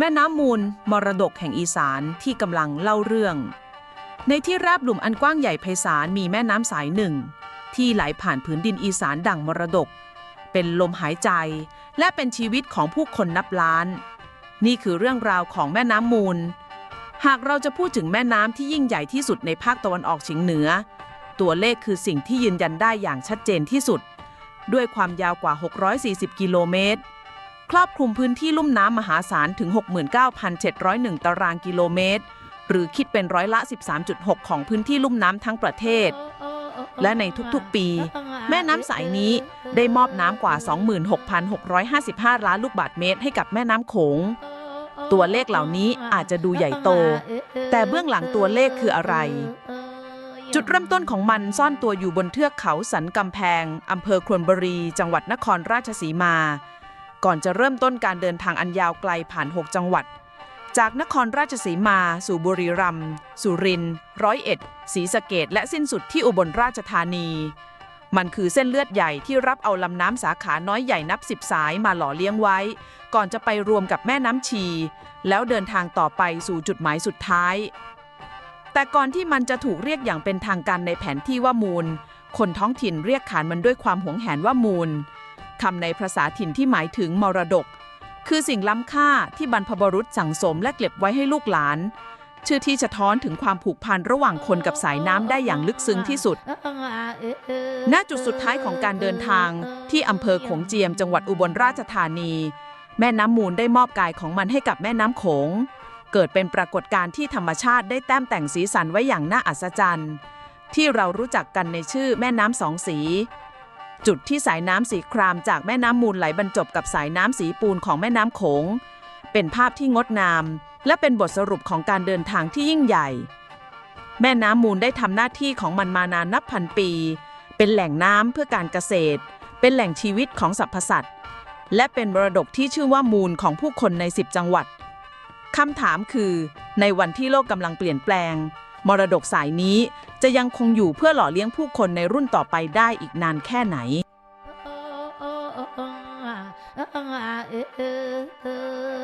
แม่น้ำมูล มรดกแห่งอีสานที่กำลังเล่าเรื่อง ในที่ราบหลุมอันกว้างใหญ่ไพศาลมีแม่น้ำสายหนึ่ง ที่ไหลผ่านผืนดินอีสานดั่งมรดก เป็นลมหายใจ และเป็นชีวิตของผู้คนนับล้าน นี่คือเรื่องราวของแม่น้ำมูล หากเราจะพูดถึงแม่น้ำที่ยิ่งใหญ่ที่สุดในภาคตะวันออกเฉียงเหนือ ตัวเลขคือสิ่งที่ยืนยันได้อย่างชัดเจนที่สุด ด้วยความยาวกว่า 640 กิโลเมตร ครอบคลุมพื้นที่ลุ่มน้ำมหาศาลถึง 69,701 ตารางกิโลเมตร หรือคิดเป็นร้อยละ 13.6 ของพื้นที่ลุ่มน้ำทั้งประเทศ และในทุกๆปี แม่น้ำสายนี้ได้มอบน้ำกว่า 26,655 ล้านลูกบาศก์เมตรให้กับแม่น้ำโขง ตัวเลขเหล่านี้อาจจะดูใหญ่โต แต่เบื้องหลังตัวเลขคืออะไรจุดเริ่มต้นของมันซ่อนตัวอยู่บนเทือกเขาสันกำแพง อำเภอครวนบุรี จังหวัดนครราชสีมา ก่อนจะเริ่มต้นการเดินทางอันยาวไกลผ่าน 6 จังหวัด จากนครราชสีมา สู่บุรีรัมย์สุรินทร์ร้อยเอ็ดศรีสะเกดและสิ้นสุดที่อุบลราชธานี มันคือเส้นเลือดใหญ่ที่รับเอาลำน้ำสาขาน้อยใหญ่นับสิบสายมาหล่อเลี้ยงไว้ ก่อนจะไปรวมกับแม่น้ำชี แล้วเดินทางต่อไปสู่จุดหมายสุดท้าย แต่ก่อนที่มันจะถูกเรียกอย่างเป็นทางการในแผนที่ว่ามูล คนท้องถิ่นเรียกขานมันด้วยความหวงแหนว่ามูล คำในภาษาถิ่นที่หมายถึงมรดก คือสิ่งล้ำค่าที่บรรพบุรุษสั่งสมและเก็บไว้ให้ลูกหลาน ชื่อที่สะท้อนถึงความผูกพันระหว่างคนกับสายน้ำได้อย่างลึกซึ้งที่สุด ณ จุดสุดท้ายของการเดินทางที่อำเภอโขงเจียมจังหวัดอุบลราชธานี แม่น้ำมูลได้มอบกายของมันให้กับแม่น้ำโขง เกิดเป็นปรากฏการณ์ที่ธรรมชาติได้แต้มแต่งสีสันไว้อย่างน่าอัศจรรย์ ที่เรารู้จักกันในชื่อแม่น้ำสองสี จุดที่สายน้ำสีครามจากแม่น้ำมูลไหลบรรจบกับสายน้ำสีปูนของแม่น้ำโขง เป็นภาพที่งดงาม และเป็นบทสรุปของการเดินทางที่ยิ่งใหญ่ แม่น้ำมูลได้ทำหน้าที่ของมันมานานนับพันปี เป็นแหล่งน้ำเพื่อการเกษตร เป็นแหล่งชีวิตของสรรพสัตว์ และเป็นมรดกที่ชื่อว่ามูลของผู้คนใน 10 จังหวัดคำถามคือ ในวันที่โลกกำลังเปลี่ยนแปลง มรดกสายนี้จะยังคงอยู่เพื่อหล่อเลี้ยงผู้คนในรุ่นต่อไปได้อีกนานแค่ไหน เออเออเออ